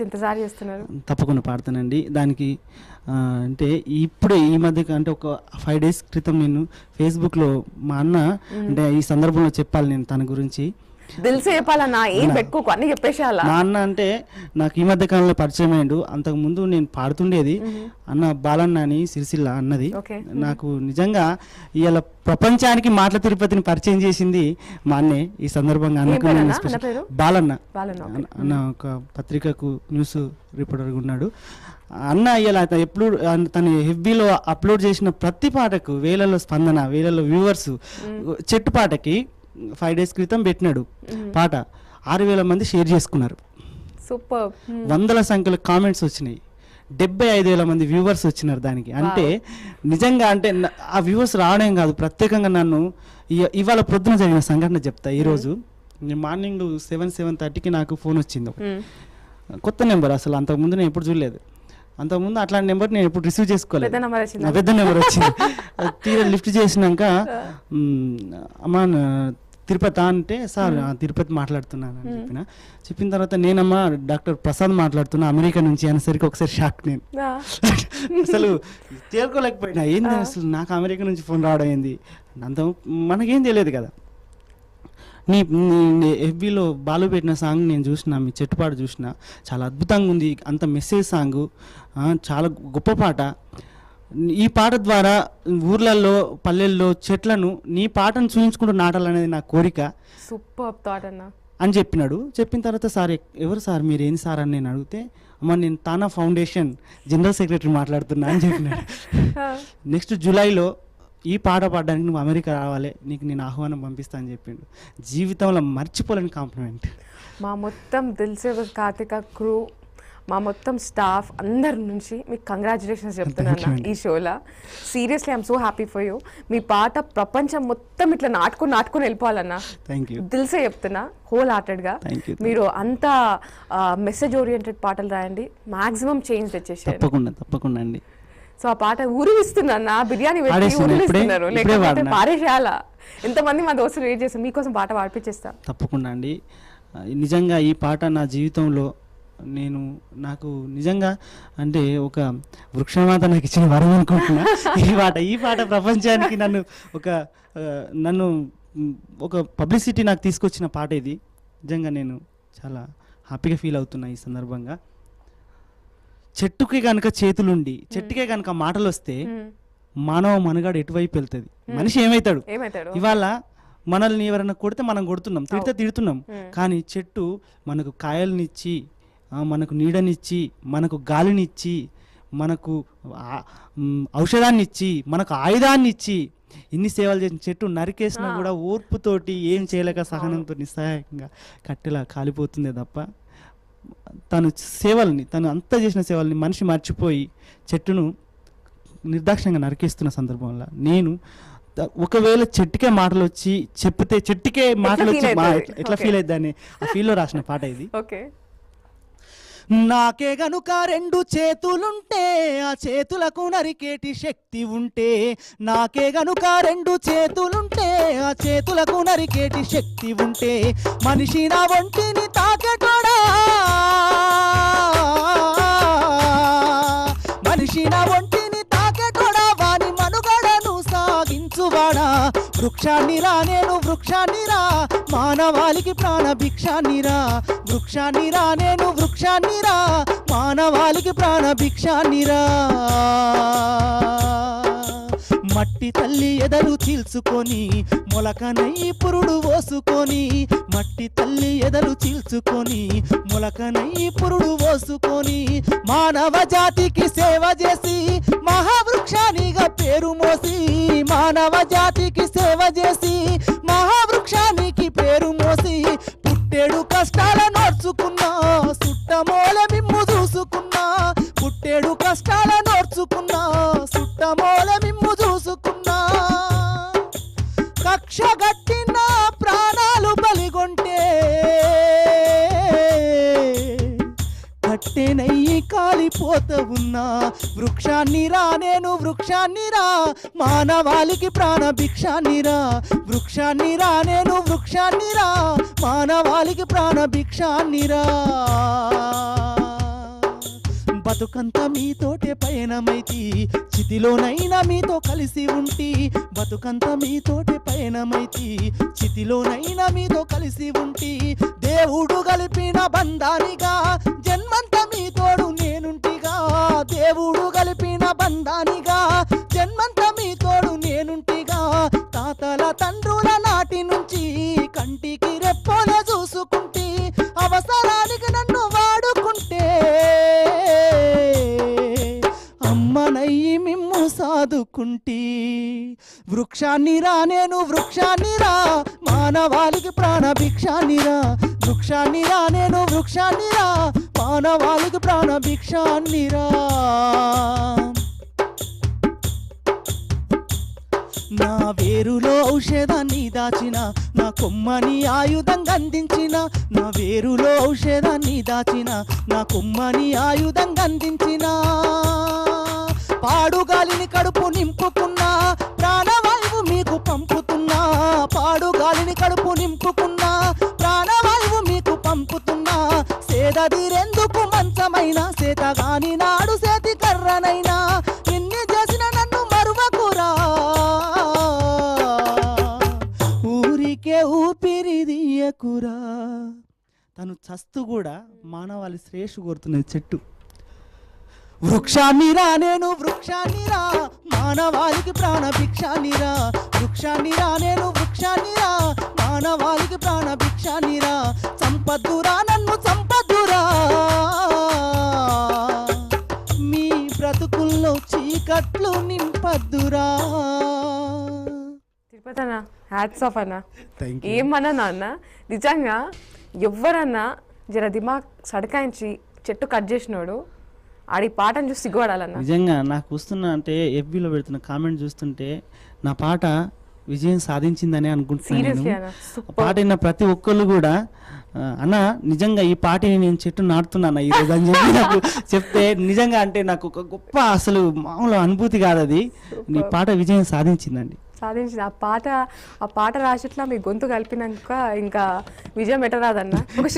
ఎంతసారి చేస్తున్నారు? తప్పకుండా పాడతానండి. దానికి అంటే ఇప్పుడే ఈ మధ్య అంటే ఒక ఫైవ్ డేస్ క్రితం నేను ఫేస్బుక్లో మా అన్న అంటే ఈ సందర్భంలో చెప్పాలి నేను తన గురించి. దిల్సే చెప్పాలన్నా ఏం పెట్టుకోకు అన్ని చెప్పేసేయాలా? మా అన్న అంటే నాకు ఈ మధ్య కాలంలో పరిచయం అయ్యిండు. అంతకు ముందు నేను పాడుతుండేది. అన్న బాలన్న అని సిరిసిల్ల అన్నది. నాకు నిజంగా ఇవాళ ప్రపంచానికి మాటల తిరుపతిని పరిచయం చేసింది మా అన్నే. ఈ సందర్భంగా అన్నకు పేరు నేను అన్న? స్పెషల్- అన్న పేరు? బాలన్న. అన్న- ఒక పత్రికకు న్యూస్ రిపోర్టర్గా ఉన్నాడు. అన్న ఇలా ఎప్పుడు తను హెబ్బీలో అప్లోడ్ చేసిన ప్రతి పాటకు వేలలో స్పందన వేలలో వ్యూవర్స్ చెట్టు పాటకి ఫైవ్ డేస్ క్రితం పెట్టినాడు పాట. ఆరు వేల మంది షేర్ చేసుకున్నారు. సూపర్. వందల సంఖ్యలో కామెంట్స్ వచ్చినాయి. డెబ్బై ఐదు వేల మంది వ్యూవర్స్ వచ్చినారు దానికి. అంటే నిజంగా అంటే ఆ వ్యూవర్స్ రావడం కాదు ప్రత్యేకంగా నన్ను ఇవాళ ప్రొద్దున జరిగిన సంఘటన చెప్తా ఈరోజు. నేను మార్నింగ్ సెవెన్ సెవెన్ థర్టీకి నాకు ఫోన్ వచ్చింది. కొత్త నెంబర్ అసలు అంతకుముందు నేను ఎప్పుడు చూడలేదు. అంతకుముందు అట్లాంటి నెంబర్ నేను ఎప్పుడు రిసీవ్ చేసుకోలేదు. పెద్ద నెంబర్ వచ్చిందా? తీరా లిఫ్ట్ చేసినాక అమ్మా తిరుపతి అంటే సార్ తిరుపతి మాట్లాడుతున్నాను అని చెప్పిన. చెప్పిన తర్వాత నేనమ్మా డాక్టర్ ప్రసాద్ మాట్లాడుతున్నా అమెరికా నుంచి అనేసరికి ఒకసారి షాక్ నేను. అసలు తేరుకోలేకపోయినా ఏంది అసలు నాకు అమెరికా నుంచి ఫోన్ రావడం ఏంది? అంత మనకేం తెలియదు కదా. నీ ఎఫ్బీలో బాలు పెట్టిన సాంగ్ నేను చూసిన మీ చెట్టుపాటు చూసిన చాలా అద్భుతంగా ఉంది. అంత మెసేజ్ సాంగ్. చాలా గొప్ప పాట. ఈ పాట ద్వారా ఊర్లలో పల్లెల్లో చెట్లను నీ పాటను చూపించుకుంటూ నాటాలనేది నా కోరిక. సూపర్ థాట్ అన్న. అని చెప్పినాడు. చెప్పిన తర్వాత సార్ ఎవరు సార్? మీరు ఏంది సార్ అని నేను అడిగితే అమ్మ నేను తానా ఫౌండేషన్ జనరల్ సెక్రటరీ మాట్లాడుతున్నా అని చెప్పినాడు. నెక్స్ట్ జూలైలో ఈ పాట పాడడానికి నువ్వు అమెరికా రావాలి నీకు నేను ఆహ్వానం పంపిస్తా అని చెప్పిండు. జీవితంలో మర్చిపోలేని కాంప్లిమెంట్. మా మొత్తం దిల్సే కార్తిక క్రూ మా మొత్తం స్టాఫ్ అందరి నుంచి మీకు కంగ్రాచులేషన్స్ చెప్తున్నాను ఈ షోలో. Seriously I'm so happy for you మీ పాట ప్రపంచం మొత్తం ఇట్లా నాటుకుని నాటుకుని వెళ్ళిపోవాలన్నా. థ్యాంక్ యూ దిల్సే చెప్తున్నా హోల్ హార్టెడ్గా. మీరు అంత మెసేజ్ ఓరియంటెడ్ పాటలు రాయండి మాక్సిమం చేంజ్ తెచ్చేసారు తప్పకుండా తప్పకుండా అండి. సో ఆ పాట ఊరిస్తున్నా బిర్యానీ పెట్టి ఊరిస్తున్నారు లేకపోతే. పారేసేయాలా ఎంతమంది మా దోస్తులు వెయిట్ చేస్తారు? మీకోసం పాట పాడిపించేస్తా తప్పకుండా అండి. నిజంగా ఈ పాట నా జీవితంలో నేను నాకు నిజంగా అంటే ఒక వృక్షమాత నాకు ఇచ్చిన వరం అనుకుంటున్నా. ఈ పాట ఈ పాట ప్రపంచానికి నన్ను ఒక నన్ను ఒక పబ్లిసిటీ నాకు తీసుకొచ్చిన పాట ఇది. నిజంగా నేను చాలా హ్యాపీగా ఫీల్ అవుతున్నా ఈ సందర్భంగా. చెట్టుకి కనుక చేతులుండి చెట్టుకే కనుక మాటలు వస్తే మానవ మనుగాడు ఎటువైపు వెళ్తుంది? మనిషి ఏమవుతాడు ఇవాళ మనల్ని ఎవరైనా కొడితే మనం కొడుతున్నాం తిడితే తిడుతున్నాం. కానీ చెట్టు మనకు కాయలనిచ్చి మనకు నీడనిచ్చి మనకు గాలినిచ్చి మనకు ఔషధాన్ని ఇచ్చి మనకు ఆయుధాన్ని ఇచ్చి ఇన్ని సేవలు చేసిన చెట్టు నరికేసినా కూడా ఓర్పుతోటి ఏం చేయలేక సహనంతో నిస్సహాయంగా కట్టెలా కాలిపోతుందే తప్ప తను సేవల్ని తను అంతా చేసిన సేవల్ని మనిషి మర్చిపోయి చెట్టును నిర్దాక్షిణ్యంగా నరికేస్తున్న సందర్భంలో నేను ఒకవేళ చెట్టుకే మాటలు వచ్చి చెప్తే చెట్టుకే మాటలు వచ్చి? ఎట్లా-. ఫీల్ అవుతుంది అని ఆ ఫీల్లో రాసిన పాట ఇది ఓకే నాకే గనుక రెండు చేతులుంటే ఆ చేతులకు నరికేటి శక్తి ఉంటే నాకే గనుక రెండు చేతులుంటే ఆ చేతులకు నరికేటి శక్తి ఉంటే మనిషి నా ఒంటిని తాకెటోడా వృక్షాన్ని రా నేను వృక్షాన్ని రా మానవాళికి ప్రాణ భిక్షాన్ని రా వృక్షాన్ని రా నేను వృక్షాన్ని రా మానవాళికి ప్రాణ భిక్షాన్ని రా మట్టి తల్లి ఎదలు చీల్చుకొని మొలకనై పురుడు పోసుకొని మట్టి తల్లి ఎదలు చీల్చుకొని మొలకనై పురుడు పోసుకొని మానవ జాతికి సేవ చేసి మహావృక్షానిగా పేరు మోసి మానవ జాతికి సేవ చేసి మహావృక్షానికి పేరు మోసి పుట్టేడు కష్టాల నడుచుకున్నా కాలిపోత ఉన్నా. వృక్షాన్ని రా నేను వృక్షాన్ని రా. మానవాళికి ప్రాణ భిక్షాన్ని రా. వృక్షాన్ని రా నేను వృక్షాన్ని రా. మానవాళికి ప్రాణ భిక్షాన్ని రా. బతుకంతా మీతోటే పయనమైతి. చితిలోనైనా మీతో కలిసి ఉంటి. బతుకంతా మీతోటే పయనమైతి. చితిలోనైనా మీతో కలిసి ఉంటి. దేవుడు కలిపిన బంధానిగా. జన్మంతా మీతోడు నేనుంటిగా దేవుడు కలిపిన బంధానిగా జన్మంతా మీతోడు నేనుంటిగా. తాతల తండ్రుల నాటి నుంచి కంటికి రెప్పోలే చూసుకుంటే అవసరానికి నన్ను వాడుకుంటే. అమ్మనయ్యి మిమ్ము సాదుకుంటి. వృక్షాన్ని రా నేను వృక్షాన్ని రా మానవాళికి ప్రాణ భిక్షాన్ని రా. వృక్షాన్ని రా నేను వృక్షాన్ని రా మానవాళికి ప్రాణ భిక్షాన్ని నా వేరులో ఔషధాన్ని దాచిన నా కొమ్మని ఆయుధంగా అందించిన నా వేరులో ఔషధాన్ని దాచిన నా కొమ్మని ఆయుధంగా అందించిన. పాడుగాలిని కడుపు నింపుకున్నా ప్రాణవాయువు మీకు పంపుతున్నా పాడుగాలిని కడుపు నింపుకు సేదదిరెందుకు మంచమైన? సేతగాని నాడు సేతి కర్రనైనా నిన్ను చేసిన నన్ను మరువకురా ఊరికే ఊపిరిదియకురా తను చస్తు కూడా మానవాళి శ్రేషు కోరుతున్నది చెట్టు. వృక్షాన్ని రా నేను వృక్షాన్ని రా. మానవాళికి ప్రాణ భిక్షాన్ని రా. వృక్షాన్ని రా నేను వృక్షాన్ని రా. మానవాళికి ప్రాణ భిక్షాన్ని రా. సంపద్దురా నన్ను సంపద్దురా మీ బ్రతుకుల్లో చీకట్లు నింపద్దురా తిరుపతి అన్న హ్యాట్స్ ఆఫ్ అన్న. ఏమన్నా నాన్న? నిజంగా ఎవరన్నా జర దిమాగ్ సడకాయించి చెట్టు కట్ చేసినోడు ఆడి పాటను చూసి సిగ్గుపడాలన్న. నిజంగా నాకు వస్తున్న అంటే ఎఫ్బీలో పెడుతున్న కామెంట్ చూస్తుంటే నా పాట విజయం సాధించిందని అనుకుంటున్నాను పాట విన్న ప్రతి ఒక్కళ్ళు కూడా అన్న నిజంగా ఈ పాటని నేను చెట్టు నాటుతున్నాను ఈ రోజు అని చెప్పి నాకు చెప్తే నిజంగా అంటే నాకు ఒక గొప్ప అసలు మామూలు అనుభూతి కాదు అది. నీ పాట విజయం సాధించిందండి. సాధించింది. ఆ పాట ఆ పాట రాసిట్లా మీ గొంతు కలిపినాక ఇంకా విజయం ఎట్టరాదన్న? ఒక